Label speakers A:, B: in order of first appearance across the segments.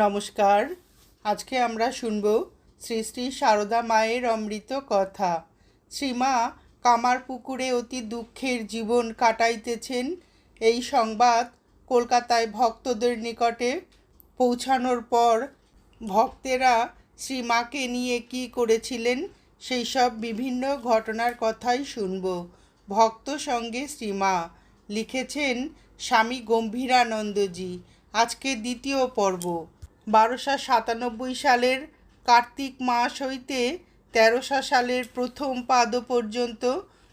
A: নমস্কার। আজকে আমরা শুনব শ্রী শ্রী সারদা মায়ের অমৃত কথা। শ্রীমা কামার পুকুরে অতি দুঃখের জীবন কাটাইতেছেন। এই সংবাদ কলকাতায় ভক্তদের নিকটে পৌঁছানোর পর ভক্তেরা শ্রীমাকে নিয়ে কি করেছিলেন সেই সব বিভিন্ন ঘটনার কথাই শুনব। ভক্ত সঙ্গে শ্রীমা লিখেছেন, স্বামী গম্ভীরানন্দজি, আজকে দ্বিতীয় পর্ব। বারোশো সাতানব্বই সালের কার্তিক মাস হইতে তেরোশো সালের প্রথম পাদ পর্যন্ত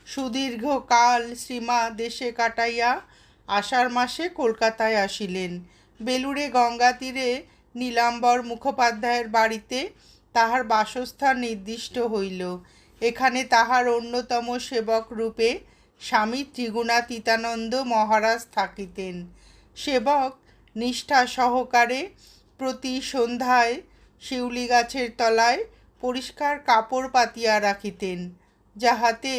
A: সুদীর্ঘ কাল শ্রীমা দেশে কাটাইয়া আষাঢ় মাসে কলকাতায় আসিলেন। বেলুড়ে গঙ্গা তীরে নীলাম্বর মুখোপাধ্যায়ের বাড়িতে তাহার বাসস্থান নির্দিষ্ট হইল। এখানে তাহার অন্যতম সেবক রূপে স্বামী ত্রিগুণাতীতানন্দ মহারাজ থাকিতেন। সেবক নিষ্ঠা সহকারে প্রতি সন্ধ্যায় শিউলি গাছের তলায় পরিষ্কার কাপড় পাতিয়া রাখিতেন, যাহাতে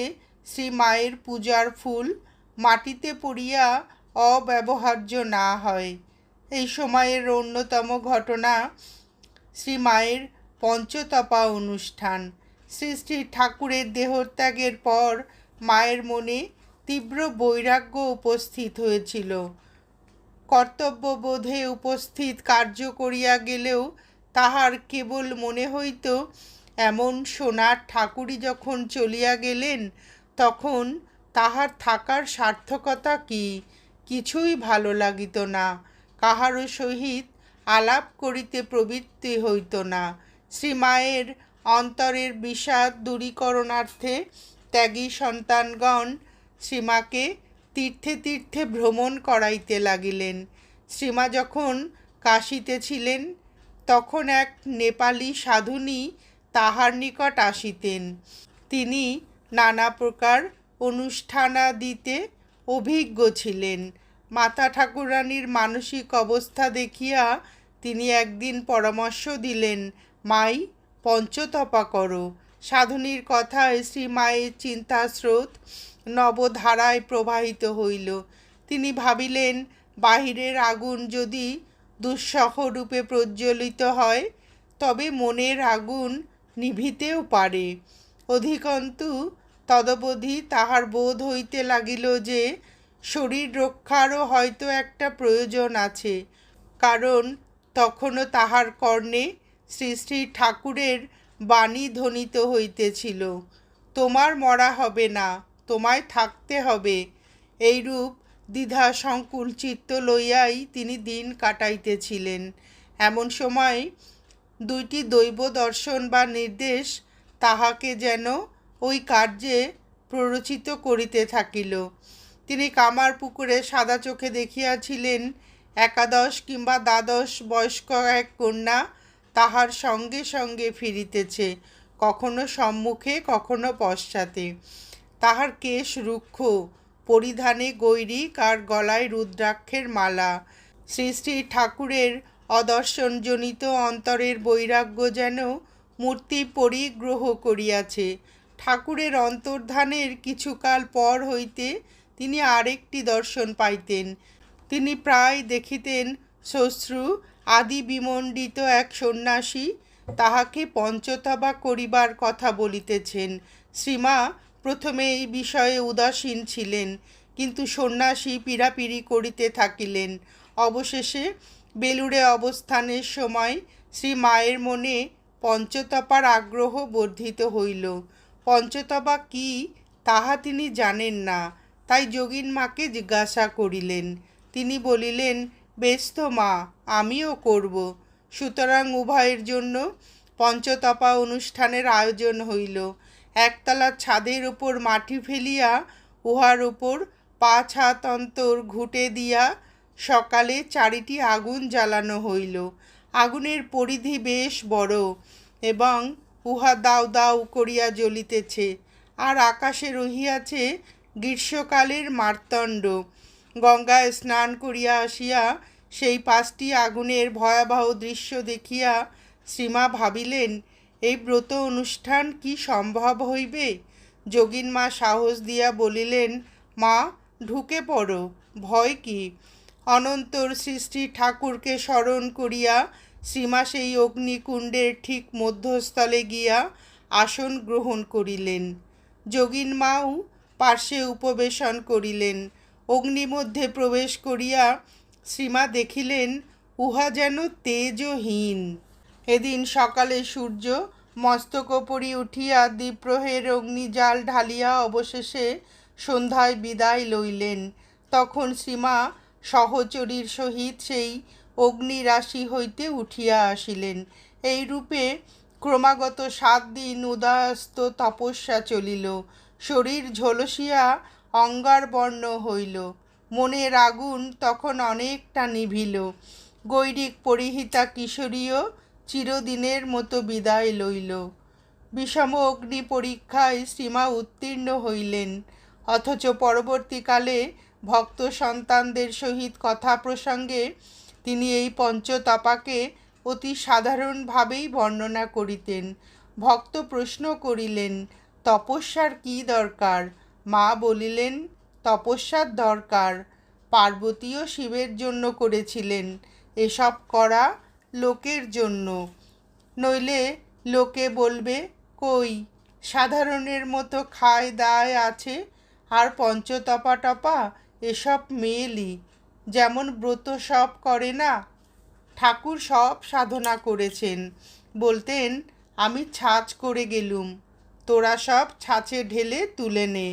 A: শ্রী মায়ের পূজার ফুল মাটিতে পড়িয়া অব্যবহার্য না হয়। এই সময়ের অন্যতম ঘটনা শ্রী মায়ের পঞ্চতপা অনুষ্ঠান। শ্রী শ্রী ঠাকুরের দেহত্যাগের পর মায়ের মনে তীব্র বৈরাগ্য উপস্থিত হয়েছিল। কর্তব্যবোধে উপস্থিত কার্য করিয়া গেলেও তাহার কেবল মনে হইত, এমন সোনার ঠাকুরই যখন চলিয়া গেলেন, তখন তাহার থাকার সার্থকতা কি? কিছুই ভালো লাগিত না, কাহারও সহিত আলাপ করিতে প্রবৃত্তি হইত না। শ্রীমায়ের অন্তরের বিষাদ দূরীকরণার্থে ত্যাগী সন্তানগণ শ্রীমাকে তীর্থে তীর্থে ভ্রমণ করাইতে লাগিলেন। শ্রীমা যখন কাশীতে ছিলেন, তখন এক নেপালি সাধুনী তাহার নিকট আসিতেন। তিনি নানা প্রকার অনুষ্ঠানাদিতে অভিজ্ঞ ছিলেন। মাতা ঠাকুরানীর মানসিক অবস্থা দেখিয়া তিনি একদিন পরামর্শ দিলেন, মাই, পঞ্চতপা করো। সাধনীর কথায় শ্রী মায়ের চিন্তাস্রোত নবধারায় প্রবাহিত হইল। তিনি ভাবিলেন, বাহিরের আগুন যদি দুঃসহ রূপে প্রজ্বলিত হয়, তবে মনের আগুন নিভিতেও পারে। অধিকন্তু, তদবধি তাহার বোধ হইতে লাগিল যে, শরীর রক্ষারও হয়তো একটা প্রয়োজন আছে। কারণ, তখনও তাহার কর্ণে শ্রী শ্রী ঠাকুরের বাণী ধ্বনিত হইতেছিল, তোমার মরা হবে না। তোমায় থাকতে হবে। এইরূপ দ্বিধা সংকুল চিত্ত লইয়াই তিনি দিন কাটাইতেছিলেন। এমন সময় দুইটি দৈব দর্শন বা নির্দেশ তাহাকে যেন ওই কার্যে প্ররোচিত করিতে থাকিল। তিনি কামার পুকুরে সাদা চোখে দেখিয়াছিলেন, একাদশ কিংবা দ্বাদশ বয়স্ক এক কন্যা তাহার সঙ্গে সঙ্গে ফিরিতেছে, কখনো সম্মুখে, কখনো পশ্চাতে। তাহার কেশ রুক্ষ, পরিধানে গৈরিক আর গলায় রুদ্রাক্ষের মালা। শ্রী শ্রী ঠাকুরের অদর্শনজনিত অন্তরের বৈরাগ্য যেন মূর্তি পরিগ্রহ করিয়াছে। ঠাকুরের অন্তর্ধানের কিছুকাল পর হইতে তিনি আরেকটি দর্শন পাইতেন। তিনি প্রায় দেখিতেন শ্বশ্রু আদি বিমণ্ডিত এক সন্ন্যাসী তাহাকে পঞ্চতবা করিবার কথা বলিতেছেন। শ্রীমা প্রথমে এই বিষয়ে উদাসীন ছিলেন, কিন্তু সন্ন্যাসী পীড়াপিড়ি করিতে থাকিলেন। অবশেষে বেলুড়ে অবস্থানের সময় শ্রী মায়ের মনে পঞ্চতপার আগ্রহ বর্ধিত হইল। পঞ্চতপা কি, তাহা তিনি জানেন না, তাই যোগিন মাকে জিজ্ঞাসা করিলেন। তিনি বলিলেন, বেশ তো মা, আমিও করব। সুতরাং উভয়ের জন্য পঞ্চতপা অনুষ্ঠানের আয়োজন হইল। একতলার ছাদের উপর মাটি ফেলিয়া উহার উপর পাঁচ হাত অন্তর ঘুটে দিয়া সকালে চারিটি আগুন জ্বালানো হইল। আগুনের পরিধি বেশ বড় এবং উহা দাউ দাউ করিয়া জ্বলিতেছে। আর আকাশে রহিয়াছে গ্রীষ্মকালের মার্তণ্ড। গঙ্গায় স্নান করিয়া আসিয়া সেই পাঁচটি আগুনের ভয়াবহ দৃশ্য দেখিয়া শ্রীমা ভাবিলেন এই ব্রত অনুষ্ঠান কি সম্ভব হইবে? যোগিন মা সাহস দিয়া বলিলেন, মা, ঢুকে পড়ো, ভয় কি? অনন্তর সৃষ্টি ঠাকুরকে স্মরণ করিয়া শ্রীমা সেই অগ্নিকুণ্ডের ঠিক মধ্যস্থলে গিয়া আসন গ্রহণ করিলেন। যোগিন মাও পার্শ্বে উপবেশন করিলেন। অগ্নিমধ্যে প্রবেশ করিয়া শ্রীমা দেখিলেন, উহা যেন তেজহীন। এদিন সকালে সূর্য মস্তকোপরি উঠিয়া দ্বীপ্রহের অগ্নিজাল ঢালিয়া অবশেষে সন্ধ্যায় বিদায় লইলেন। তখন শ্রীমা সহচরীর সহিত সেই অগ্নিরাশি হইতে উঠিয়া আসিলেন। এই রূপে ক্রমাগত সাত দিন উদয়াস্ত তপস্যা চলিল। শরীর ঝলসিয়া অঙ্গার বর্ণ হইল। মনের আগুন তখন অনেকটা নিভিল। গৈরিক পরিহিতা কিশোরীও চিরদিনের মতো বিদায় লইল। বিষম অগ্নি পরীক্ষায় শ্রীমা উত্তীর্ণ হইলেন। অথচ পরবর্তীকালে ভক্ত সন্তানদের সহিত কথা প্রসঙ্গে তিনি এই পঞ্চতপাকে অতি সাধারণভাবেই বর্ণনা করিতেন। ভক্ত প্রশ্ন করিলেন, তপস্যার কি দরকার? মা বলিলেন, তপস্যার দরকার। পার্বতীও শিবের জন্য করেছিলেন। এসব করা লোকের জন্য। নইলে লোকে বলবে, কই, সাধারণের মতো খায় দায় আছে, আর পঞ্চতপা টপা এসব মেয়েলি, যেমন ব্রত সব করে না, ঠাকুর সব সাধনা করেছেন। বলতেন, আমি ছাঁচ করে গেলুম, তোরা সব ছাঁচে ঢেলে তুলে নে।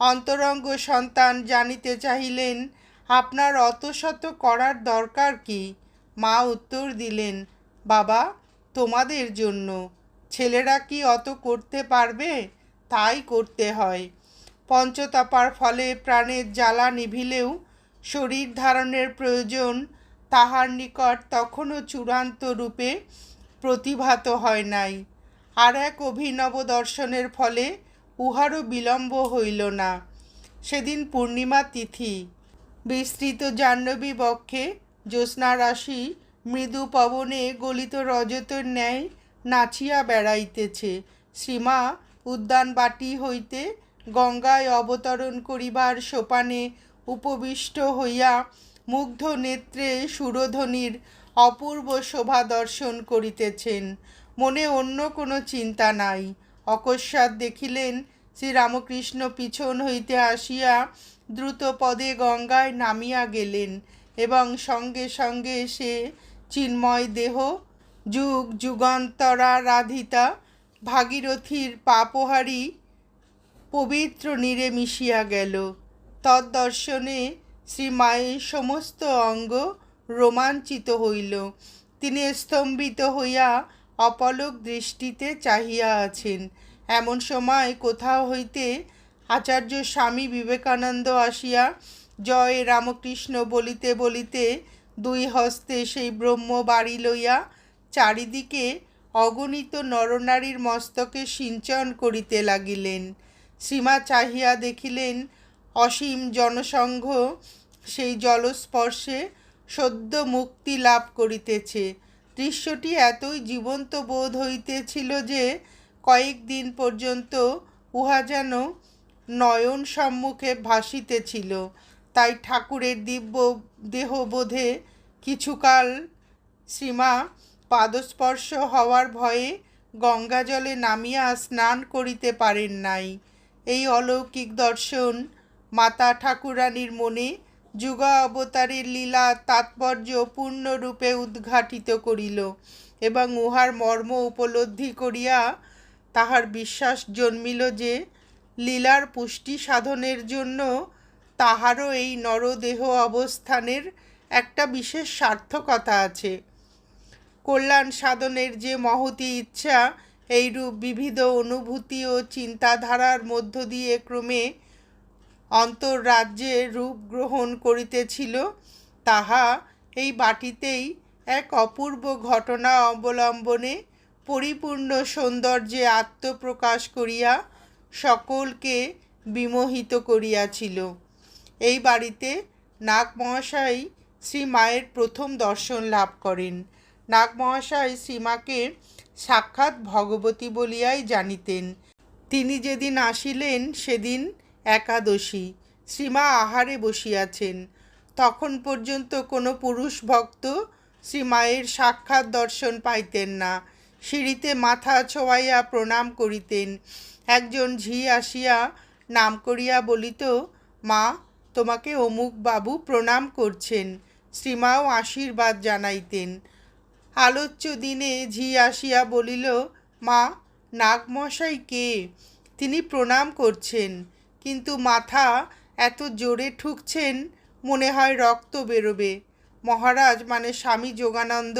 A: অন্তরঙ্গ সন্তান জানিতে চাহিলেন, আপনার অত শত করার দরকার কি? মা উত্তর দিলেন, বাবা, তোমাদের জন্য। ছেলেরা কি অত করতে পারবে? তাই করতে হয়। পঞ্চতাপার ফলে প্রাণের জ্বালা নিভিলেও শরীর ধারণের প্রয়োজন তাহার নিকট তখনও চূড়ান্ত রূপে প্রতিভাত হয় নাই। আর এক অভিনব দর্শনের ফলে উহারও বিলম্ব হইল না। সেদিন পূর্ণিমা তিথি। বিস্তৃত জাহ্নবী বক্ষে জ্যোৎস্না রাশি মৃদু পবনে গলিত রজতের ন্যায় নাচিয়া বেড়াইতেছে। শ্রীমা উদ্যান বাটি হইতে গঙ্গায় অবতরণ করিবার সোপানে উপবিষ্ট হইয়া মুগ্ধ নেত্রে সুরধ্বনির অপূর্ব শোভা দর্শন করিতেছেন। মনে অন্য কোনো চিন্তা নাই। অকস্মাৎ দেখিলেন শ্রীরামকৃষ্ণ পিছন হইতে আসিয়া দ্রুত পদে গঙ্গায় নামিয়া গেলেন। এবং সঙ্গে সঙ্গে এসে চিন্ময় দেহ, যুগ যুগান্তরা রাধিতা, ভাগীরথীর পাপহারি পবিত্র নীরে মিশিয়া গেল। তদ্দর্শনে শ্রী মায়ের সমস্ত অঙ্গ রোমাঞ্চিত হইল। তিনি স্তম্ভিত হইয়া অপলক দৃষ্টিতে চাহিয়া আছেন। এমন সময় কোথাও হইতে আচার্য স্বামী বিবেকানন্দ আসিয়া জয় রামকৃষ্ণ বলিতে বলিতে দুই হস্তে সেই ব্রহ্ম বাড়ি লইয়া চারিদিকে অগণিত নরনারীর মস্তকে সিঞ্চন করিতে লাগিলেন। সীমা চাহিয়া দেখিলেন অসীম জনসংঘ সেই জলস্পর্শে সদ্য মুক্তি লাভ করিতেছে। দৃশ্যটি এতই জীবন্ত বোধ হইতেছিল যে কয়েকদিন পর্যন্ত উহা যেন নয়ন সম্মুখে ভাসিতেছিল। তাই ঠাকুরের দিব্য দেহবোধে কিছুকাল শ্রীমা পাদস্পর্শ হওয়ার ভয়ে গঙ্গা জলে নামিয়া স্নান করিতে পারেন নাই। এই অলৌকিক দর্শন মাতা ঠাকুরানীর মনে যুগা অবতারের লীলা তাৎপর্য পূর্ণরূপে উদ্ঘাটিত করিল এবং উহার মর্ম উপলব্ধি করিয়া তাহার বিশ্বাস জন্মিল যে লীলার পুষ্টি সাধনের জন্য তাহারও এই নরদেহ অবস্থানের একটা বিশেষ সার্থকতা আছে। কল্যাণ সাধনের যে মহতি ইচ্ছা, এইরূপ বিবিধ অনুভূতি ও চিন্তাধারার মধ্য দিয়ে ক্রমে অন্তর্রাজ্যে রূপ গ্রহণ করিতেছিল, তাহা এই বাটিতেই এক অপূর্ব ঘটনা অবলম্বনে পরিপূর্ণ সৌন্দর্যে আত্মপ্রকাশ করিয়া সকলকে বিমোহিত করিয়াছিল। এই বাড়িতে নাগ মহাশয় শ্রী মায়ের প্রথম দর্শন লাভ করেন। নাগ মহাশয় শ্রীমাকে সাক্ষাৎ ভগবতী বলিয়াই জানিতেন। তিনি যেদিন আসিলেন সেদিন একাদশী। শ্রীমা আহারে বসিয়াছেন। তখন পর্যন্ত কোনো পুরুষ ভক্ত শ্রীমায়ের সাক্ষাৎ দর্শন পাইতেন না। সিঁড়িতে মাথা ছোঁয়াইয়া প্রণাম করিতেন। একজন ঝি আসিয়া নাম করিয়া বলিত, মা তোমাকে অমুক বাবু প্রণাম করছেন, শ্রীমাও আশীর্বাদ জানাইতেন। আলোচ্য দিনে ঝি আসিয়া বলিল, মা, নাগমশাই কে? তিনি প্রণাম করছেন, কিন্তু মাথা এত জোরে ঠুকছেন, মনে হয় রক্ত বেরোবে। মহারাজ মানে স্বামী যোগানন্দ,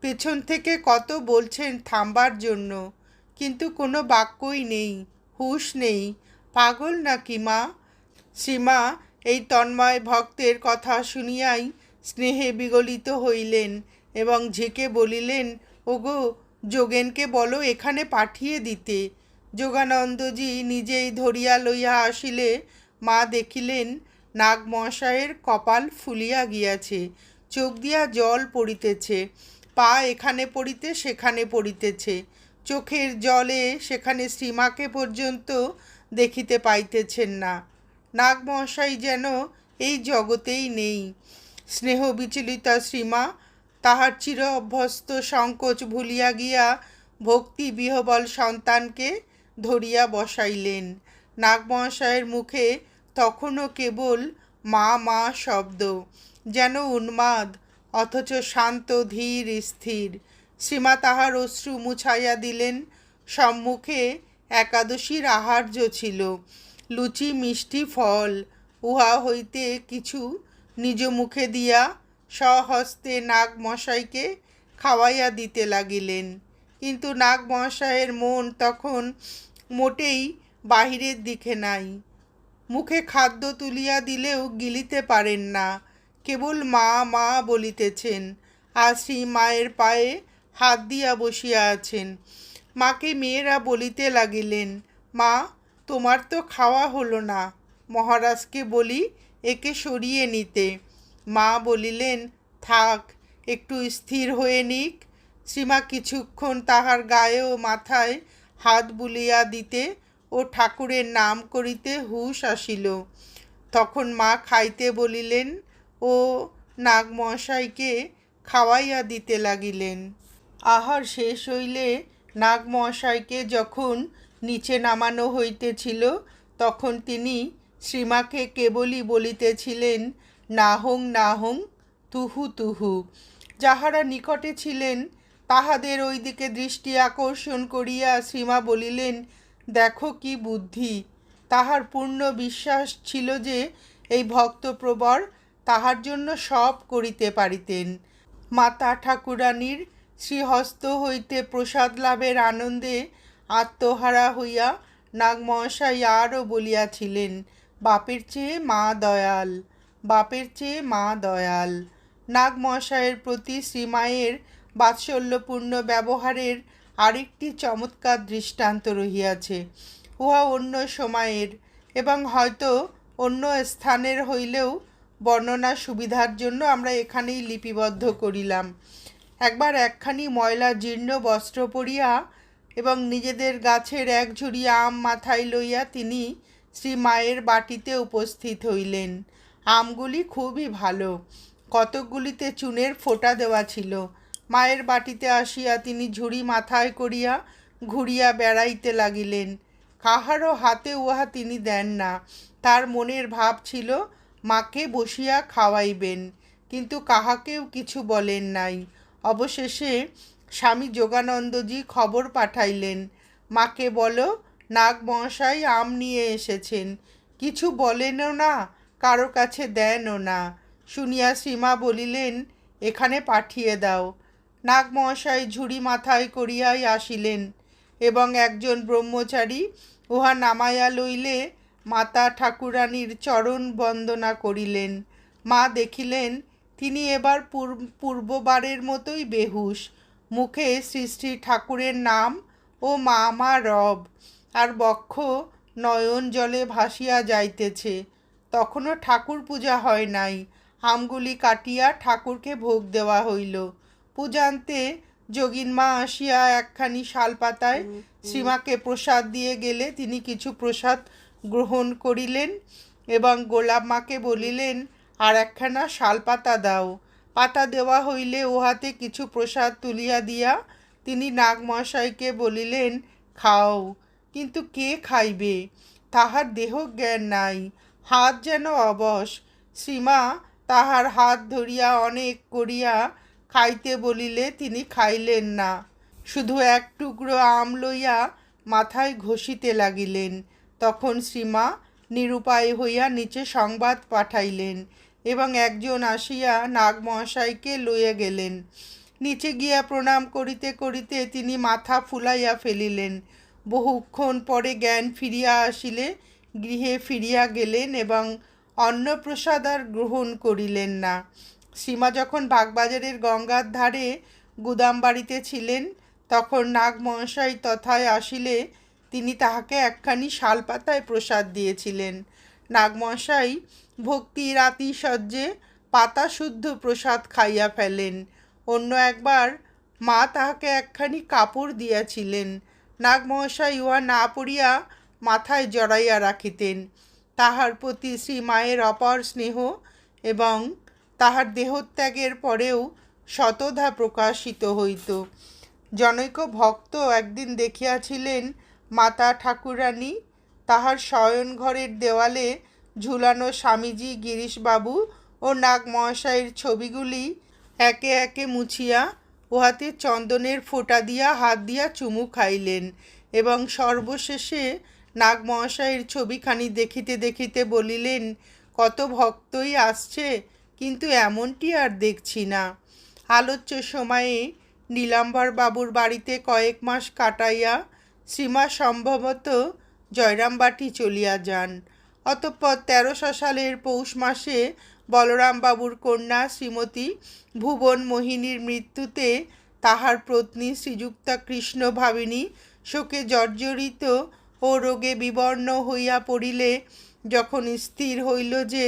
A: পেছন থেকে কত বলছেন থামবার জন্য, কিন্তু কোনো বাক্যই নেই, হুঁশ নেই। পাগল নাকি মা? শ্রীমা এই তন্ময় ভক্তের কথা শুনিয়াই স্নেহে বিগলিত হইলেন এবং ঝেঁকে বলিলেন, ওগো, যোগেনকে বলো এখানে পাঠিয়ে দিতে। যোগানন্দজি নিজেই ধরিয়া লইয়া আসিলে। মা দেখিলেন নাগমশায়ের কপাল ফুলিয়া গিয়াছে, চোখ দিয়া জল পড়িতেছে, পা এখানে পড়িতে সেখানে পড়িতেছে, চোখের জলে সেখানে শ্রীমাকে পর্যন্ত দেখিতে পাইতেছেন না। নাগমশাই যেন এই জগতেই নেই। স্নেহ বিচলিতা শ্রীমা, তাহার চির অভ্যস্ত সংকোচ ভুলিয়া গিয়া ভক্তি বিহবল সন্তানকে ধরিয়া বসাইলেন। নাগমহাশয়ের মুখে তখনও কেবল মা মা শব্দ, যেন উন্মাদ, অথচ শান্ত, ধীর, স্থির। শ্রীমা তাহার অশ্রু মুছাইয়া দিলেন, সম্মুখে একাদশীর আহার্য ছিল। লুচি, মিষ্টি, ফল। উহা হইতে কিছু নিজ মুখে দিয়া স্বহস্তে নাগমশাইকে খাওয়াইয়া দিতে লাগিলেন। কিন্তু নাগমশাইয়ের মন তখন মোটেই বাহিরের দিকে নাই। মুখে খাদ্য তুলিয়া দিলেও গিলিতে পারেন না। কেবল মা মা বলিতেছেন আর শ্রী মায়ের পায়ে হাত দিয়া বসিয়া আছেন। মাকে মেয়েরা বলিতে লাগিলেন, মা তোমার তো খাওয়া হলো না। মহারাজকে বলি, একে সরিয়ে নিতে। মা বলিলেন, থাক, একটু স্থির হয়ে নিক। শ্রীমা কিছুক্ষণ তাহার গায়ে ও মাথায় হাত বুলিয়া দিতে ও ঠাকুরের নাম করিতে হুশ আসিল। তখন মা খাইতে বলিলেন, ও নাগমশাইকে খাওয়াইয়া দিতে লাগিলেন। আহার শেষ হইলে নাগমশাইকে যখন নিচে নামানো হইতেছিল, তখন তিনি শ্রীমাকে কেবলই বলিতেছিলেন, নাহং নাহং, তুহু তুহু। যাহারা নিকটে ছিলেন, তাহাদের ওই দিকে দৃষ্টি আকর্ষণ করিয়া শ্রীমা বলিলেন, দেখো কি বুদ্ধি। তাহার পূর্ণ বিশ্বাস ছিল যে, এই ভক্তপ্রবর তাহার জন্য সব করিতে পারিতেন। মাতা ঠাকুরানীর শ্রীহস্ত হইতে প্রসাদ লাভের আনন্দে আত্মহারা হইয়া নাগমহাশয় আরও বলিয়াছিলেন, বাপের চেয়ে মা দয়াল, বাপের চেয়ে মা দয়াল নাগমহাশয়ের প্রতি শ্রীমায়ের বাৎসল্যপূর্ণ ব্যবহারের আরেকটি চমৎকার দৃষ্টান্ত রহিয়াছে। উহা অন্য সময়ের এবং হয়তো অন্য স্থানের হইলেও বর্ণনা সুবিধার জন্য আমরা এখানেই লিপিবদ্ধ করিলাম। একবার একখানি ময়লা জীর্ণ বস্ত্র পরিয়া এবং নিজেদের গাছের এক ঝুড়ি আম মাথায় লইয়া তিনি শ্রী মায়ের বাটিতে উপস্থিত হইলেন। আমগুলি খুবই ভালো। কতকগুলিতে চুনের ফোঁটা দেওয়া ছিল। মায়ের বাটিতে আসিয়া তিনি ঝুড়ি মাথায় করিয়া ঘুরিয়া বেড়াইতে লাগিলেন। কাহারও হাতে উহা তিনি দেন না। তার মনের ভাব ছিল, মাকে বসিয়া খাওয়াইবেন। কিন্তু কাহাকেও কিছু বলেন নাই। অবশেষে স্বামী যোগানন্দজি খবর পাঠাইলেন। মাকে বলো নাগমশাই আম নিয়ে এসেছেন। কিছু বলেনও না, কারও কাছে দেনও না। শুনিয়া শ্রীমা বলিলেন, এখানে পাঠিয়ে দাও। নাগমহাশয় ঝুড়ি মাথায় করিয়াই আসিলেন এবং একজন ব্রহ্মচারী উহা নামাইয়া লইলে মাতা ঠাকুরানীর চরণ বন্দনা করিলেন। মা দেখিলেন, তিনি এবার পূর্ব, পূর্ববারের মতোই বেহুশ। মুখে শ্রী শ্রী ঠাকুরের নাম ও মা মা রব। আর বক্ষ নয়ন জলে ভাসিয়া যাইতেছে। তখনও ঠাকুর পূজা হয় নাই। আমগুলি কাটিয়া ঠাকুরকে ভোগ দেওয়া হইল। পূজান্তে যোগিন মা আসিয়া একখানি শালপাতায় শ্রীমাকে প্রসাদ দিয়ে গেলে তিনি কিছু প্রসাদ গ্রহণ করিলেন এবং গোলাপ মাকে বলিলেন আর একখানা শালপাতা দাও। পাতা দেওয়া হইলে উহাতে কিছু প্রসাদ তুলিয়া দিয়া তিনি নাগমহাশয়কে বলিলেন, খাও, কিন্তু কে খাইবে? তাহার দেহ জ্ঞান নাই, হাত যেন অবশ। শ্রীমা তাহার হাত ধরিয়া অনেক করিয়া খাইতে বলিলে তিনি খাইলেন না। শুধু এক টুকরো আম লইয়া মাথায় ঘষিতে লাগিলেন। তখন শ্রীমা নিরুপায় হইয়া নিচে সংবাদ পাঠাইলেন। এবং একজন আসিয়া নাগমহাশয়কে লইয়া গেলেন। নিচে গিয়া প্রণাম করিতে করিতে তিনি মাথা ফুলাইয়া ফেলিলেন। বহুক্ষণ পরে জ্ঞান ফিরিয়া আসিলে, গৃহে ফিরিয়া গেলেন এবং অন্নপ্রসাদ আর গ্রহণ করিলেন না। সীমা যখন বাগবাজারের গঙ্গার ধারে গুদাম বাড়িতে ছিলেন, তখন নাগমহাশয় তথায় আসিলে, তিনি তাহাকে একখানি শালপাতায় প্রসাদ দিয়েছিলেন। নাগমহাশয় ভক্তির আতিশয্যে পাতা শুদ্ধ প্রসাদ খাইয়া ফেলেন। অন্য একবার মা তাহাকে একখানি কাপড় দিয়াছিলেন। নাগমহাশয় উহা না পড়িয়া মাথায় জড়াইয়া রাখিতেন। তাহার প্রতি শ্রী মায়ের অপার স্নেহ এবং তাহার দেহত্যাগের পরেও শতধা প্রকাশিত হইত। জনৈক ভক্ত একদিন দেখিয়াছিলেন, মাতা ঠাকুরানী, তাহার শয়নঘরের দেওয়ালে ঝুলানো স্বামীজি গিরিশবাবু ও নাগমহাশয়ের ছবিগুলি একে একে মুছিয়া উহাতে চন্দনের ফোঁটা দিয়া হাত দিয়া চুমু খাইলেন এবং সর্বশেষে নাগমহাশয়ের ছবিখানি দেখিতে দেখিতে বলিলেন, কত ভক্তই আসছে, কিন্তু এমনটি আর দেখছি না। আলোচ্য সময়ে নীলাম্বর বাবুর বাড়িতে কয়েক মাস কাটাইয়া শ্রীমা সম্ভবত জয়রামবাটি চলিয়া যান। অতঃপর তেরোশো সালের পৌষ মাসে বলরামবাবুর কন্যা শ্রীমতী ভুবন মোহিনীর মৃত্যুতে তাহার পত্নী শ্রীযুক্তা কৃষ্ণ ভাবিনী শোকে জর্জরিত ও রোগে বিবর্ণ হইয়া পড়িলে যখন স্থির হইল যে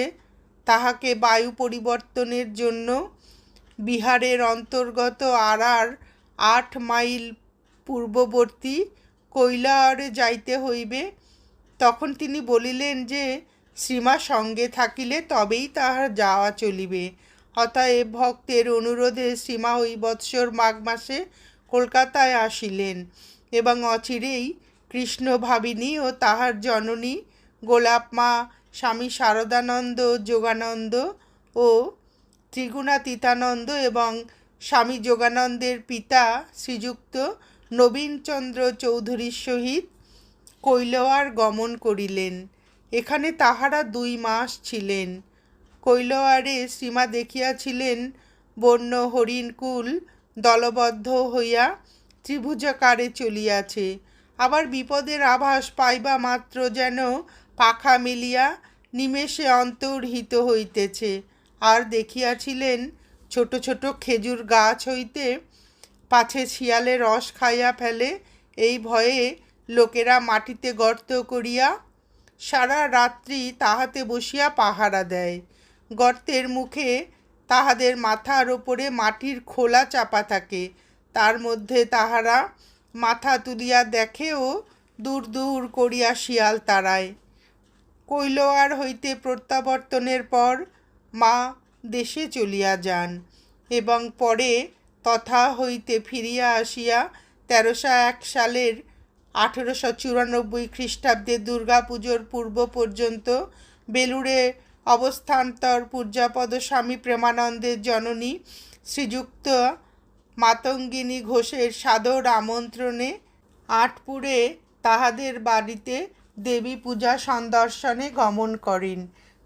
A: তাহাকে বায়ু পরিবর্তনের জন্য বিহারের অন্তর্গত আড়ার আট মাইল পূর্ববর্তী কৈলারে যাইতে হইবে তখন তিনি বলিলেন যে শ্রীমা সঙ্গে থাকিলে তবেই তাহার যাওয়া চলিবে। অতএব ভক্তের অনুরোধে শ্রীমা ওই বৎসর মাঘ মাসে কলকাতায় আসিলেন এবং অচিরেই কৃষ্ণ ভাবিনী ও তাহার জননী গোলাপ মা স্বামী শারদানন্দ, যোগানন্দ ও ত্রিগুণাতীতানন্দ এবং স্বামী যোগানন্দের পিতা শ্রীযুক্ত নবীনচন্দ্র চৌধুরীর সহিত কৈলোয়ার গমন করিলেন। এখানে তাহারা দুই মাস ছিলেন। কৈলোয়ারে সীমা দেখিয়াছিলেন, বন্য হরিণকুল দলবদ্ধ হইয়া ত্রিভুজাকারে চলিয়াছে। আবার বিপদের আভাস পাইবা মাত্র যেন পাখা মিলিয়া নিমেষে অন্তর্হিত হইতেছে। আর দেখিয়াছিলেন, ছোট ছোট খেজুর গাছ হইতে পাছে শিয়ালে রস খাইয়া ফেলে। এই ভয়ে লোকেরা মাটিতে গর্ত করিয়া সারা রাত্রি তাহাতে বসিয়া পাহারা দেয়। গর্তের মুখে তাহাদের মাথার ওপরে মাটির খোলা চাপা থাকে। তার মধ্যে তাহারা মাথা তুলিয়া দেখেও দূর দূর করিয়া শিয়াল তাড়ায়। কৈলোয়ার হইতে প্রত্যাবর্তনের পর মা দেশে চলিয়া যান এবং পরে তথা হইতে ফিরিয়া আসিয়া তেরোশো এক সালের আঠেরোশো চুরানব্বই খ্রিস্টাব্দে দুর্গাপুজোর পূর্ব পর্যন্ত বেলুড়ে অবস্থান্তর পূর্যাপদ স্বামী প্রেমানন্দের জননী শ্রীযুক্ত মাতঙ্গিনী ঘোষের সাদর আমন্ত্রণে আটপুরে তাহাদের বাড়িতে দেবী পূজা সন্দর্শনে গমন করেন।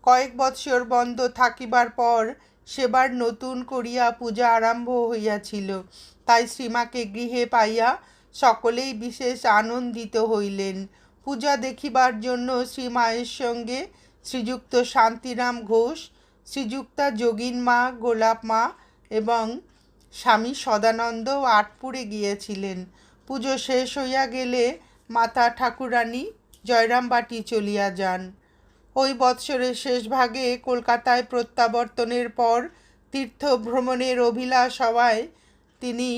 A: কয়েক বৎসর বন্ধ থাকিবার পর সেবার নতুন করিয়া পূজা আরম্ভ হইয়াছিল। তাই শ্রীমাকে গৃহে পাইয়া সকলেই বিশেষ আনন্দিত হইলেন। পূজা দেখিবার জন্য শ্রীমায়ের সঙ্গে শ্রীযুক্ত শান্তিরাম ঘোষ, শ্রীযুক্তা যোগিন মা, গোলাপ মা এবং স্বামী সদানন্দ আটপুরে গিয়েছিলেন। পুজো শেষ হইয়া গেলে মাতা ঠাকুরানী জয়রামবাটি চলিয়া যান। ওই বৎসরের শেষ ভাগে কলকাতায় প্রত্যাবর্তনের পর তীর্থ ভ্রমণের অভিলাষ হওয়ায় তিনি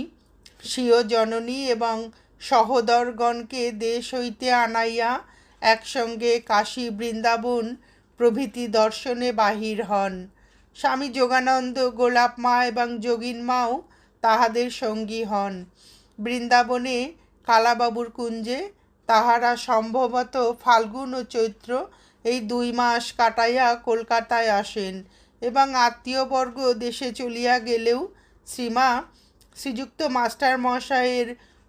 A: স্বীয় জননী এবং সহোদরগণকে দেশ হইতে আনাইয়া একসঙ্গে কাশী বৃন্দাবন প্রভৃতি দর্শনে বাহির হন। স্বামী যোগানন্দ, গোলাপ মা এবং যোগিন মাও তাহাদের সঙ্গী হন। বৃন্দাবনে কালাবাবুর কুঞ্জে তাহারা সম্ভবত ফাল্গুন ও চৈত্র এই দুই মাস কাটাইয়া কলকাতায় আসেন এবং আত্মীয়বর্গ দেশে চলিয়া গেলেও শ্রীমা শ্রীযুক্ত মাস্টার মশাইয়ের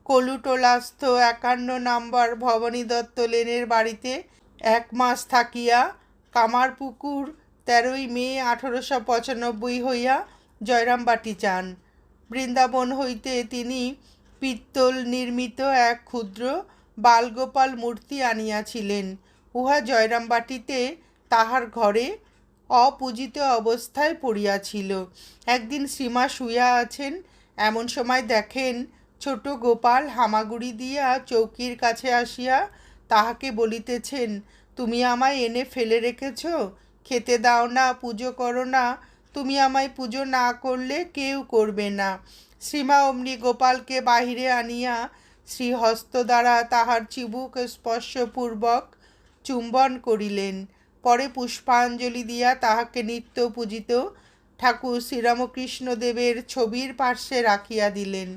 A: কলুটোলাস্থ একান্ন নম্বর ভবানী দত্ত লেনের বাড়িতে এক মাস থাকিয়া কামারপুকুর তেরোই মে আঠেরোশো পঁচানব্বই হইয়া জয়রামবাটি চান। বৃন্দাবন হইতে তিনি পিত্তল নির্মিত এক ক্ষুদ্র বালগোপাল মূর্তি আনিয়াছিলেন। উহা জয়রামবাটিতে তাহার ঘরে অপূজিত অবস্থায় পড়িয়াছিল। একদিন শ্রীমা শুইয়া আছেন এমন সময় দেখেন ছোট গোপাল হামাগুড়ি দিয়া চৌকির কাছে আসিয়া তাহাকে বলিতেছেন, তুমি আমায় এনে ফেলে রেখেছ? খেতে দাও না, পুজো করো না। তুমি আমায় পুজো না করলে কেউ করবে না শ্রীমা অমনি গোপালকে বাহিরে আনিয়া শ্রীহস্ত দ্বারা তাহার চিবুক স্পর্শপূর্বক চুম্বন করিলেন। পরে পুষ্পাঞ্জলি দিয়া তাহাকে নিত্য পূজিত ঠাকুর শ্রীরামকৃষ্ণদেবের ছবির পার্শ্বে রাখিয়া দিলেন।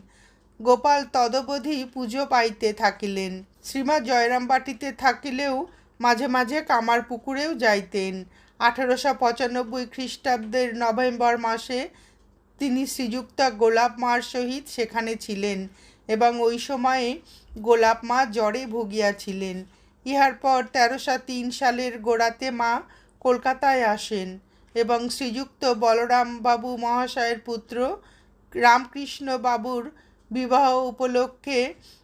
A: গোপাল তদবধি পুজো পাইতে থাকিলেন। শ্রীমা জয়রামবাটিতে থাকিলেও মাঝে মাঝে কামার পুকুরেও যাইতেন। আঠারোশো পঁচানব্বই খ্রিস্টাব্দের নভেম্বর মাসে তিনি শ্রীযুক্ত গোলাপ মার সহিত সেখানে ছিলেন এবং ওই সময়ে গোলাপ মা জ্বরে ভুগিয়াছিলেন। ইহার পর তেরোশো তিন সালের গোড়াতে মা কলকাতায় আসেন। এবং শ্রীযুক্ত বলরাম বাবু মহাশয়ের পুত্র রামকৃষ্ণ বাবুর বিবাহ উপলক্ষে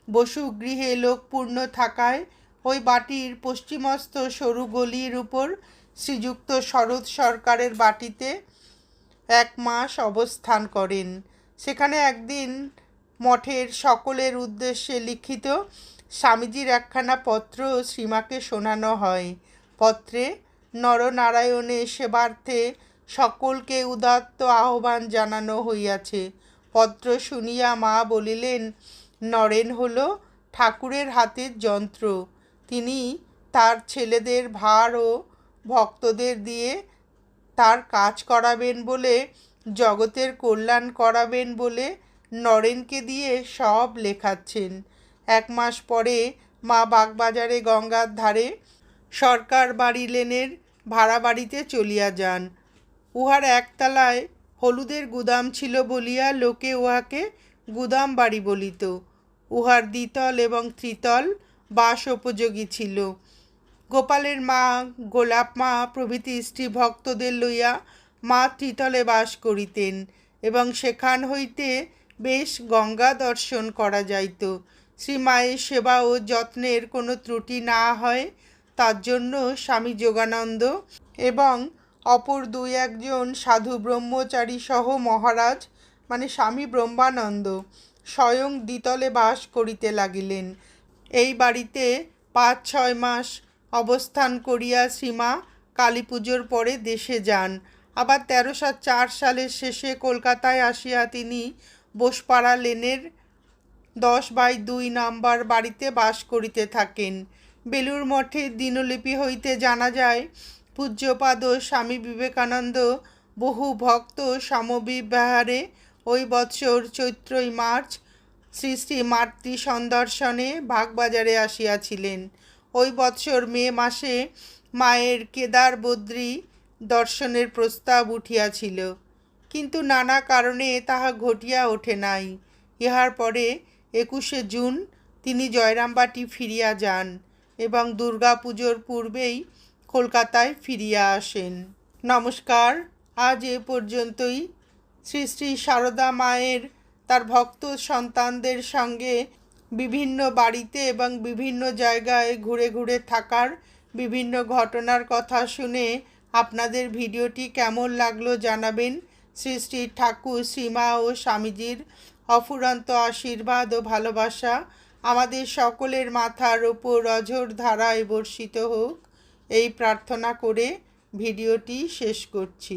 A: বসুগৃহে লোকপূর্ণ থাকায় ওই বাটির পশ্চিমস্থ সরু গলির উপর শ্রীযুক্ত শরৎ সরকারের বাটিতে এক মাস অবস্থান করেন। সেখানে একদিন মঠের সকলের উদ্দেশ্যে লিখিত স্বামীজির একখানা পত্র শ্রীমাকে শোনানো হয়। পত্রে নরনারায়ণের সেবার্থে সকলকে উদাত্ত আহ্বান জানানো হইয়াছে। পত্র শুনিয়া মা বলিলেন, নরেন হল ঠাকুরের হাতের যন্ত্র। তিনি তার ছেলেদের ভার ও ভক্তদের দিয়ে তার কাজ করাবেন বলে, জগতের কল্যাণ করাবেন বলে নরেনকে দিয়ে সব লেখাচ্ছেন। এক মাস পরে মা বাগবাজারে গঙ্গার ধারে সরকার বাড়ি লেনের ভাড়া বাড়িতে চলিয়া যান। উহার একতলায় হলুদের গুদাম ছিল বলিয়া লোকে উহাকে গুদাম বাড়ি বলিত। উহার দ্বিতল এবং ত্রিতল বাস উপযোগী ছিল। গোপালের মা, গোলাপ মা প্রভৃতি স্ত্রী ভক্তদের লইয়া মা ত্রিতলে বাস করিতেন এবং সেখান হইতে বেশ গঙ্গা দর্শন করা যাইত। শ্রীমায়ের সেবা ও যত্নের কোনো ত্রুটি না হয় তার জন্য স্বামী যোগানন্দ এবং অপর দুই একজন সাধু ব্রহ্মচারী সহ মহারাজ মানে স্বামী ব্রহ্মানন্দ, স্বয়ং দ্বিতলে বাস করিতে লাগিলেন। এই বাড়িতে পাঁচ ছয় মাস অবস্থান করিয়া সীমা কালী পুজোর পরে দেশে যান। আবার তেরোশো চার সালের শেষে কলকাতায় আসিয়া তিনি বোসপাড়া লেনের দশ বাই দুই নাম্বার বাড়িতে বাস করিতে থাকেন। বেলুর মঠের দিনলিপি হইতে জানা যায়, পূজ্যপাদ স্বামী বিবেকানন্দ বহু ভক্ত সমবিবাহারে ওই বৎসর চৈত্রই মার্চ শ্রী শ্রী মাতৃ সন্দর্শনে বাগবাজারে আসিয়াছিলেন। ওই বৎসর মে মাসে মায়ের কেদার বদ্রী দর্শনের প্রস্তাব উঠিয়াছিল। কিন্তু নানা কারণে তাহা ঘটিয়া ওঠে নাই। ইহার পরে একুশে জুন তিনি জয়রামবাটি ফিরিয়া যান। এবং দুর্গা পুজোর পূর্বেই কলকাতায় ফিরিয়া আসেন। নমস্কার। আজ এ পর্যন্তই। শ্রী শ্রী সারদা মায়ের, তার ভক্ত সন্তানদের সঙ্গে বিভিন্ন বাড়িতে এবং বিভিন্ন জায়গায় ঘুরে ঘুরে থাকার বিভিন্ন ঘটনার কথা শুনে আপনাদের ভিডিওটি কেমন লাগল জানাবেন। শ্রী শ্রী ঠাকুর শ্রীমা ও স্বামীজির অফুরন্ত আশীর্বাদ ও ভালোবাসা আমাদের সকলের মাথার ওপর অঝর ধারায় বর্ষিত হোক এই প্রার্থনা করে ভিডিওটি শেষ করছি।